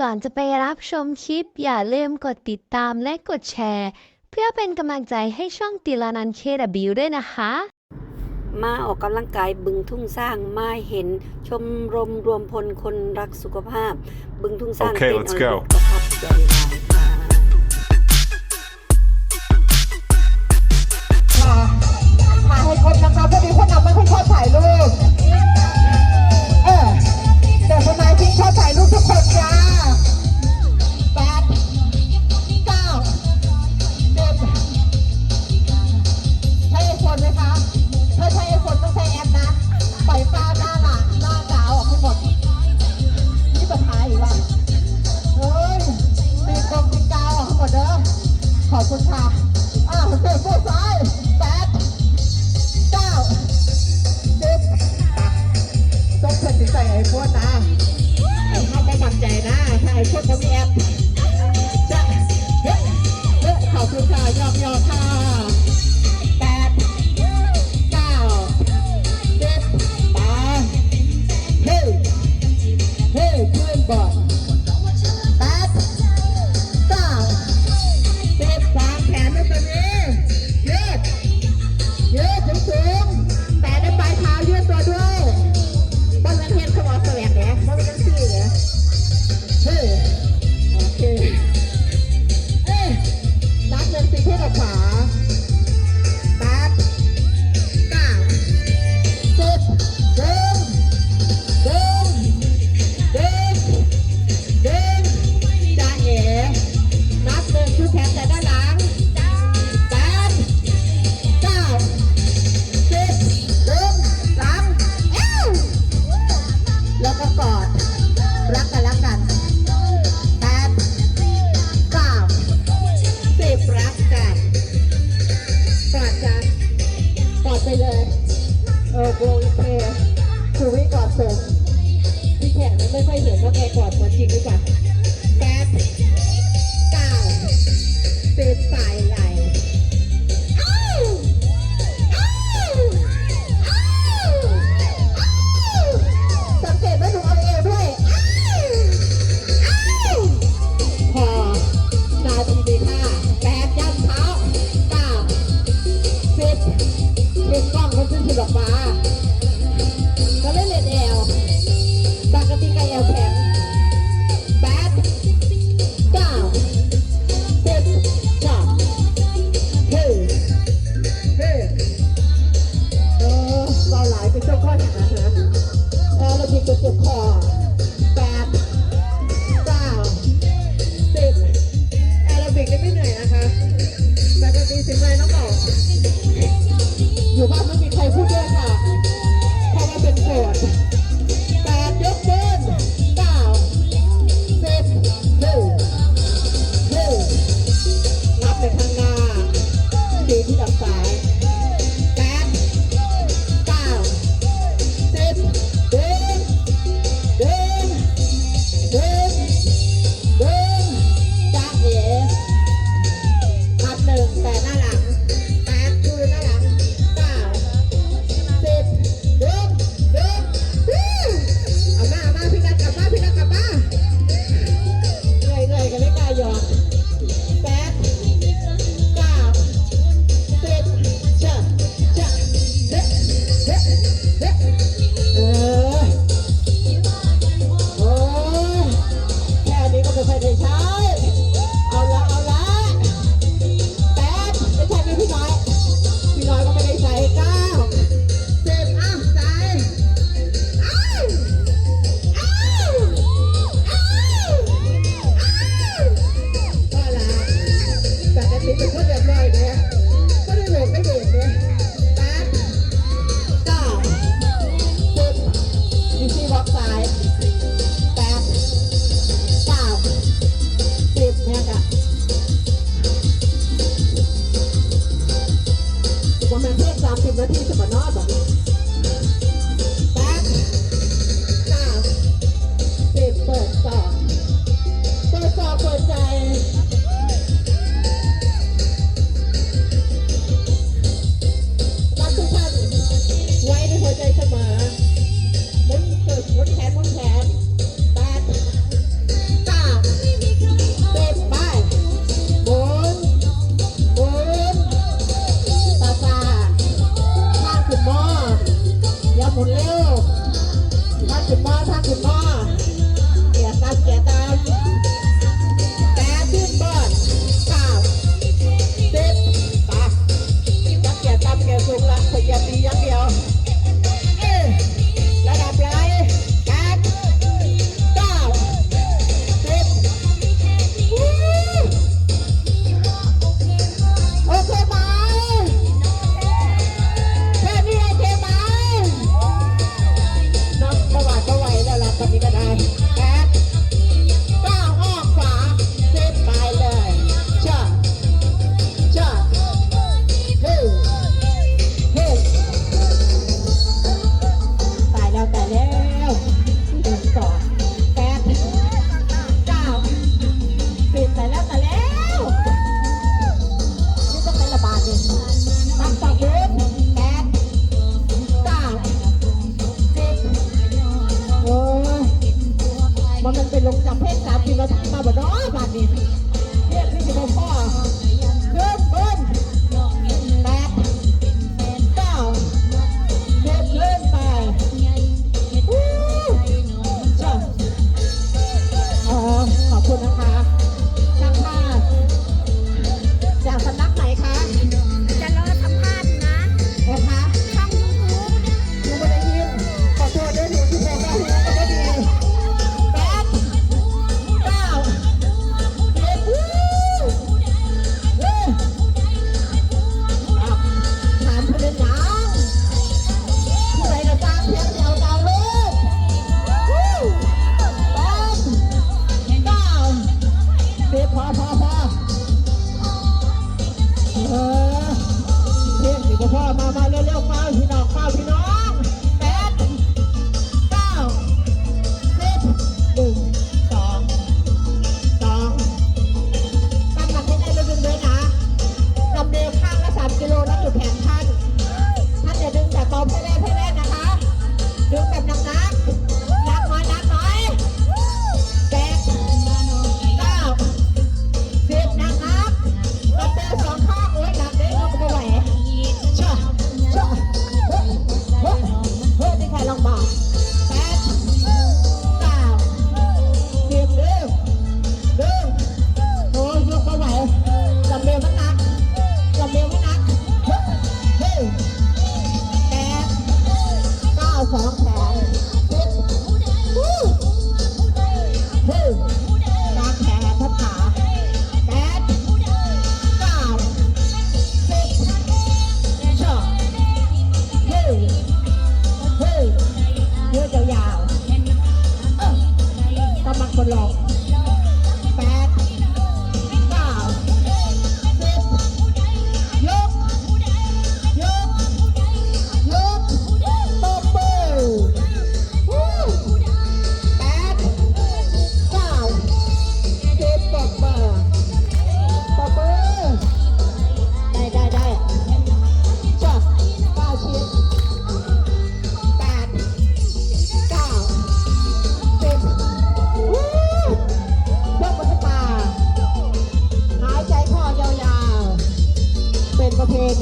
ก่อนจะไปรับชมคลิป อย่าลืมกดติดตามและกดแชร์ เพื่อเป็นกำลังใจให้ช่องติลานันเคดบิวด้วยนะคะ มาออกกำลังกายบึงทุ่งสร้างมาเห็นชมรมรวมพลคนรักสุขภาพ บึงทุ่งสร้าง Okay, เป็น let's อ go. นุภาพ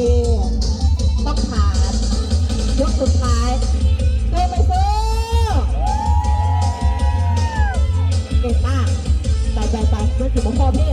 ดี ต้องผ่านยกสุดท้ายเดินไปซื้อเก่งมากไปไปไปเพื่อถือมงคลพี่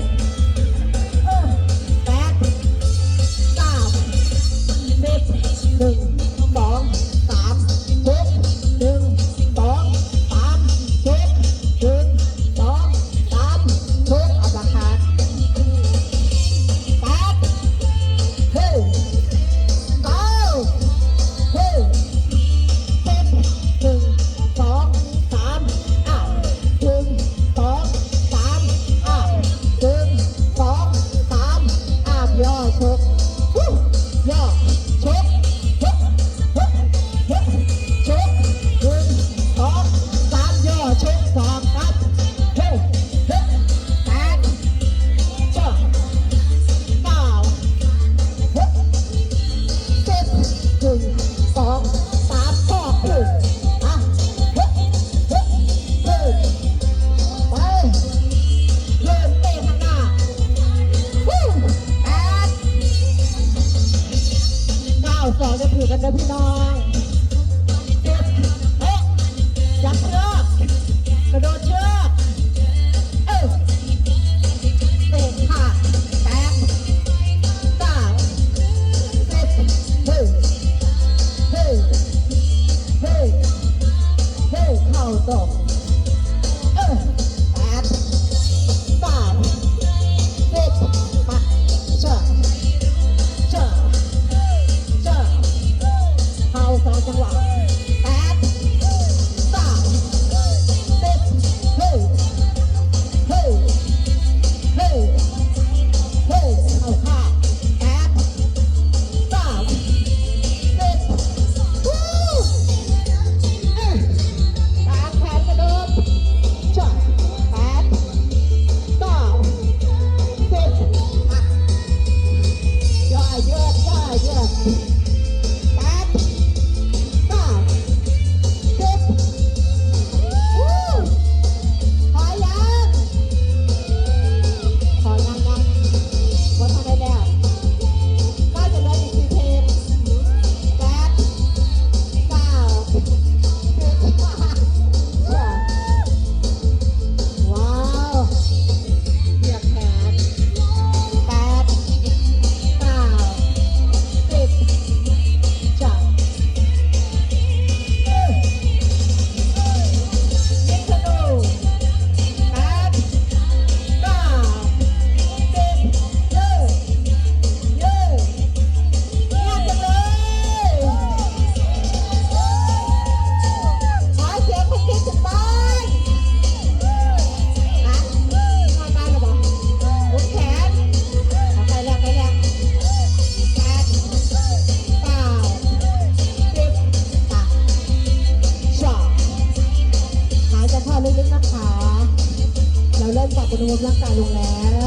าวสองจะถือกันนะพี่น้อง คุณวุฒิรักษาลงแล้ว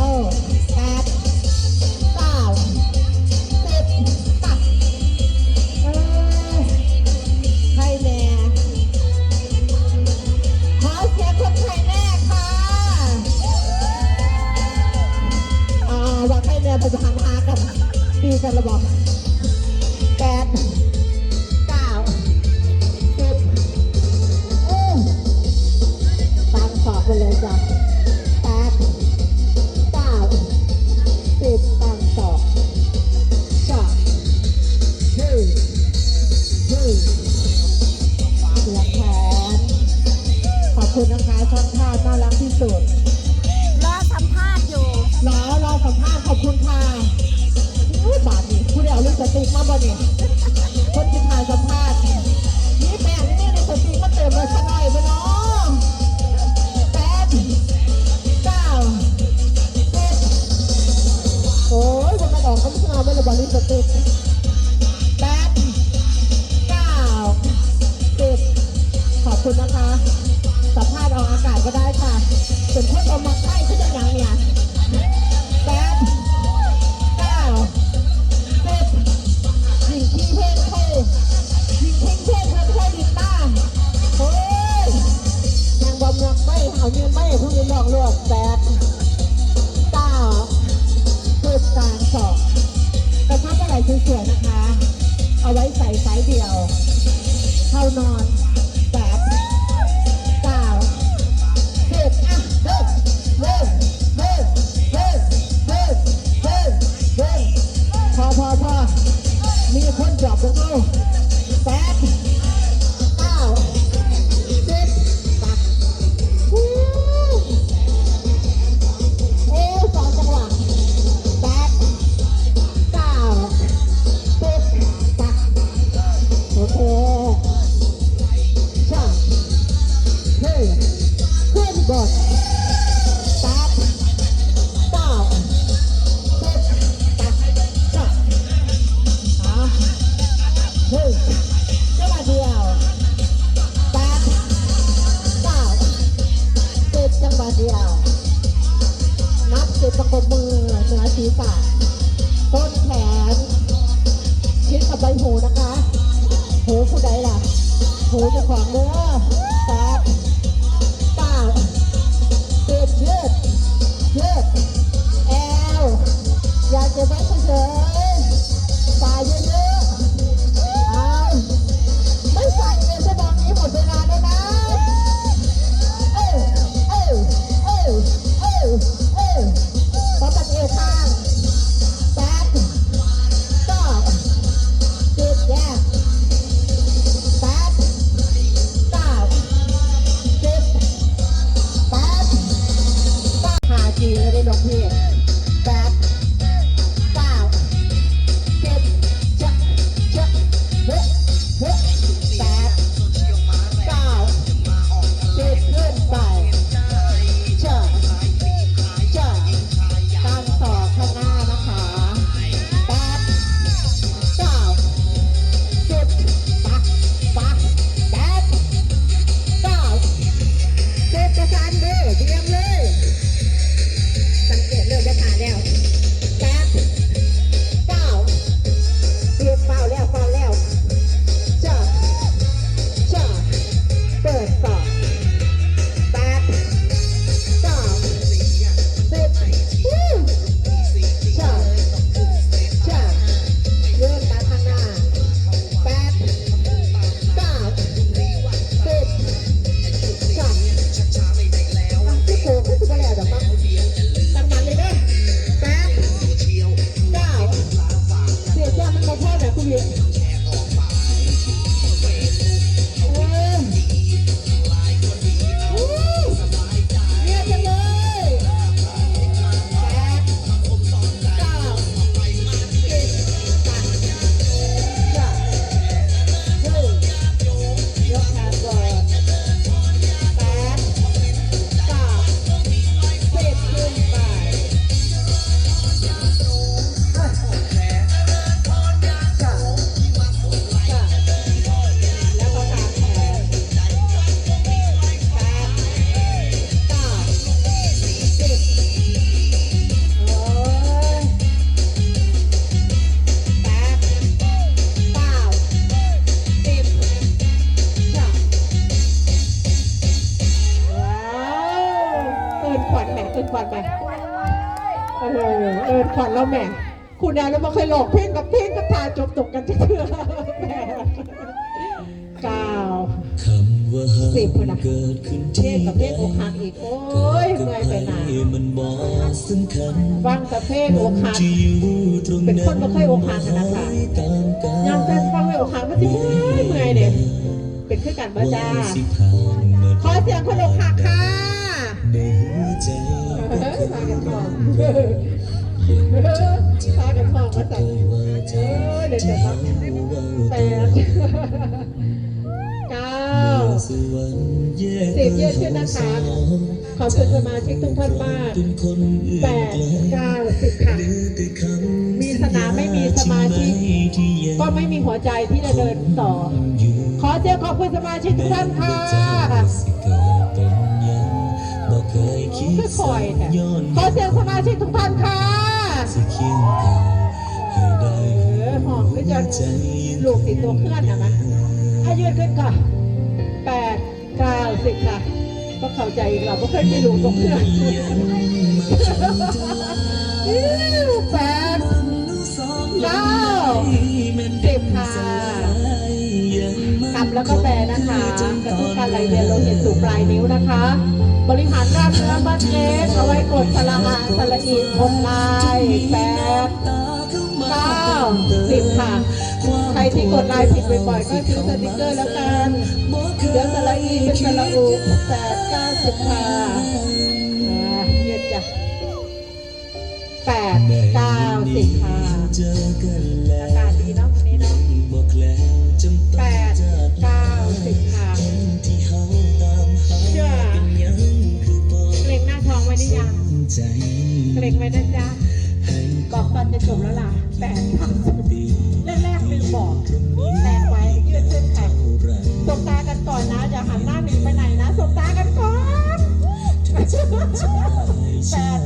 หูนะคะ หูผู้ใดล่ะ หูจะขางเนื้อ here. แล้วแม่คุณแดนเราไม่เคยหลอกเพลงกับเพลงกับทาจบตกกันจะเชื่อแม่เก้าคำว่าหักสิบคนนะเกิดขึ้นเพลที่งกับเพลงอกหักอีกโอ้ยกับเมื่อยไปไหนใครมันบอกสำคัญฟังแต่เพลงอกหักที่อยู่ตรงเป็นนั้นคนไม่เคยอกหักอะนะคะตามกาลยามแฟนฟังไม่อกหักมันจะเมื่อยเมื่อยเนี่ยเป็นขึ้นกันบ้าจ้าวันสิผ่านมาขอเสียงคนอกหักค่ะ ในหัวใจเออพากันทองเออพากันทองมาส่ว่าเอใจอเดี๋ยวจะนับแปดเก้าสิบเยอะขึ้นนะคะ ขอบคุณสมาชิกทุกท่านมากเป็นคนอื่นแปดเก้าสิบค่ะ มีสนามไม่มีสมาชิก ก็ไม่มีหัวใจที่จะเดินต่อ ขอเสียงขอบคุณสมาชิกทุกท่านค่ะคือคอยแท้ย้อนขอเสียงสมาชิกทุกท่านค่ะ สิเคียงกายให้ได้หอมขึ้นจลูกติดตัวเคลื่อนนะมั้ยอายืนขึ้นค่ะแปดเก้าสิบค่ะก็เข้าใจเราไม่เคยมีลูกตัวเคลื่อนแปดเก้าสิบค่ะ ทำแล้วก็แปลนะคะกระตุ้นการไหลเวียนโลหิตสู่ปลายนิ้วนะคะ บริหารกล้ามเนื้อมัดเล็กเอาไว้กดสละอาสละอีกดลายแปดเก้าสิบค่ะ ใครที่กดไลน์ผิดบ่อยๆก็ซื้อสติกเกอร์แล้วกันเดี๋ยวสละอีเป็นสละอูแปดเก้าสิบค่ะเย็นจ้ะแปดเก้าสิบค่ะ แปดเก้าสิบค่ะเฮาตามหาเชื่อเป็กรงหน้าท้องไว้หรือยังเกรงไว้นะจ๊ะให้บอกตอนจะจบแล้วล่ะแปดเก้าสิบปีแรกๆลืมบอกแตกไว้ยืดเส้นแข็งสบตากันก่อนนะอย่าหันหน้าหนีไปไหนนะสบตากันก่อนแปด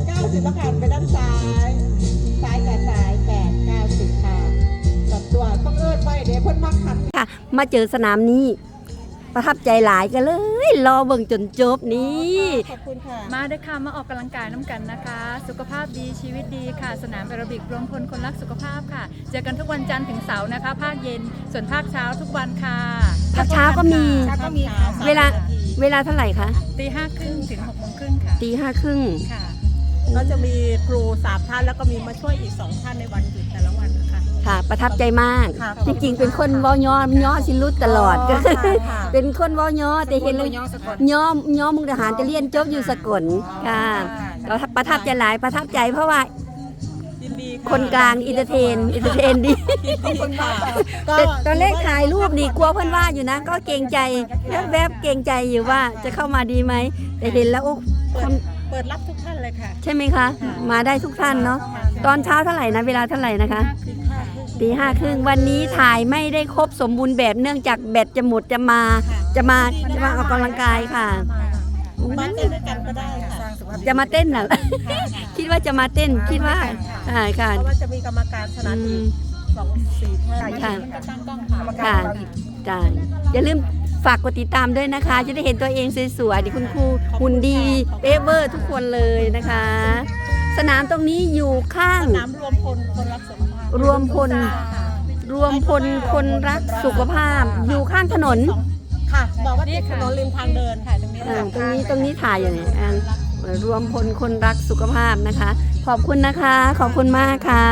เก้าสิบแล้วหันไปด้านซ้าย มาเจอสนามนี้ ประทับใจหลายกันเลย รอเบิ่งจนจบนี่ขอบคุณค่ะ มาด้วยค่ะมาออกกำลังกายน้ำกันนะคะ สุขภาพดีชีวิตดีค่ะ สนามแอโรบิกรวมพลคนรักสุขภาพค่ะ เจอกันทุกวันจันทร์ถึงเสาร์นะคะ ภาคเย็นส่วนภาคเช้าทุกวันค่ะภาคเช้าก็มี เช้าก็มีค่ะเวลา เวลาเท่าไหร่คะตีห้าครึ่งถึงหกโมงครึ่งค่ะตีห้าครึ่ง ค่ะ ก็จะมีครูสามท่านแล้วก็มีมาช่วยอีกสองท่านในวันหยุดแต่ละวันนะคะ ค่ะ ประทับใจมาก ค่ะจริงๆ เป็นคนเว้าย่อย่อสิรุดตลอดก็คือค่ะ เป็นคนเว้าย่อแต่เห็นแล้วย่อย่อมุกดาหารจะเรียนจบอยู่สกลค่ะเราประทับใจหลายประทับใจเพราะว่ายินดีะคนกลางอินเตอร์เทนอินเตอร์เทนดีขอบคุณค่ะแต่ตอนแรกถ่ายรูปนี่กลัวเพื่อนว่าอยู่นะ ก็เกรงใจแวบๆเกรงใจอยู่ว่าจะเข้ามาดีไหมแต่เห็นแล้วโอ้คน เปิดรับทุกท่านเลยค่ะ ใช่ไหมคะ มาได้ทุกท่านเนาะตอนเช้าเท่าไหร่นะเวลาเท่าไหร่นะคะตีห้าครึ่งวันนี้ถ่ายไม่ได้ครบสมบูรณ์แบบเนื่องจากแบตจะหมดจะมาจะมาจะมาออกกำลังกายค่ะมาเต้นด้วยกันก็ได้ค่ะจะมาเต้นเหรอคิดว่าจะมาเต้นคิดว่าอ่าค่ะเพราะว่าจะมีกรรมการสอืนามอีมกสองสี่ท่านค่ะมันก็ตั้งกล้องค่ะค่ะจ้าอย่าลืม ฝากกดติดตามด้วยนะคะ จะได้เห็นตัวเองสวยๆดิคุณครูหุ่นดีเป๊ะเวอร์ทุกคนเลยนะคะ สนามตรงนี้อยู่ข้าง สนามรวมพลคนรักสุขภาพรวมพล รวมพลคนรักสุขภาพ อยู่ข้างถนนค่ะ บอกว่าที่ถนนริมทางเดินค่ะตรงนี้อ่าตรงนี้ตรงนี้ถ่ายอยู่เนี่ยอ่ารวมพลคนรักสุขภาพนะคะ ขอบคุณนะคะ ขอบคุณมากค่ะ